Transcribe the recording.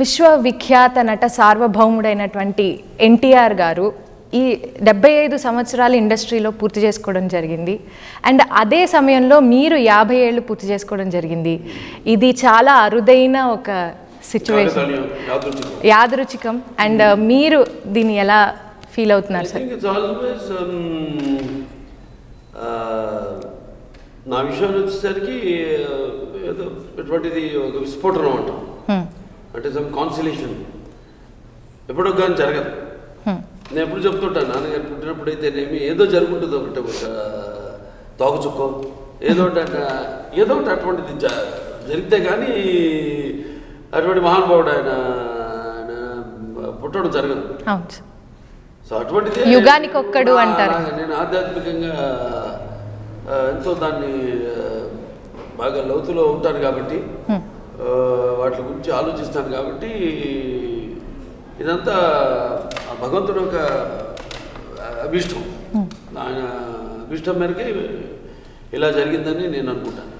విశ్వవిఖ్యాత నట సార్వభౌముడైనటువంటి ఎన్టీఆర్ గారు ఈ డెబ్బై ఐదు సంవత్సరాలు ఇండస్ట్రీలో పూర్తి చేసుకోవడం జరిగింది. అండ్ అదే సమయంలో మీరు యాభై ఏళ్ళు పూర్తి చేసుకోవడం జరిగింది. ఇది చాలా అరుదైన ఒక సిచ్యువేషన్. యాదృచికం అండ్ మీరు దీన్ని ఎలా ఫీల్ అవుతున్నారు సార్ um, uh, నా విషయంలో వచ్చేసరికి uh, ఏదో ఎటువంటిది ఒక విస్ఫోటనం అంటాం Hmm. అంటే సమ్ కాన్సిలేషన్ ఎప్పుడో కానీ జరగదు. నేను ఎప్పుడు చెప్తుంటాను నాన్నగారు పుట్టినప్పుడు అయితేనేమి ఏదో జరుగుంటుంది ఒకటి ఒక తోకచుక్కో ఏదో ఏదో ఒకటి అటువంటిది జరిగితే కానీ అటువంటి మహానుభావుడు ఆయన ఆయన పుట్టడం జరగదు. సో అటువంటిదే యుగానికి ఒక్కడు అంటారు. నేను ఆధ్యాత్మికంగా ఎంతో దాన్ని బాగా లోతులో ఉంటాను కాబట్టి వాటి గురించి ఆలోచిస్తాను కాబట్టి ఇదంతా ఆ భగవంతుడు యొక్క అభిష్టం. ఆయన అభిష్టం మేరకే ఇలా జరిగిందని నేను అనుకుంటాను.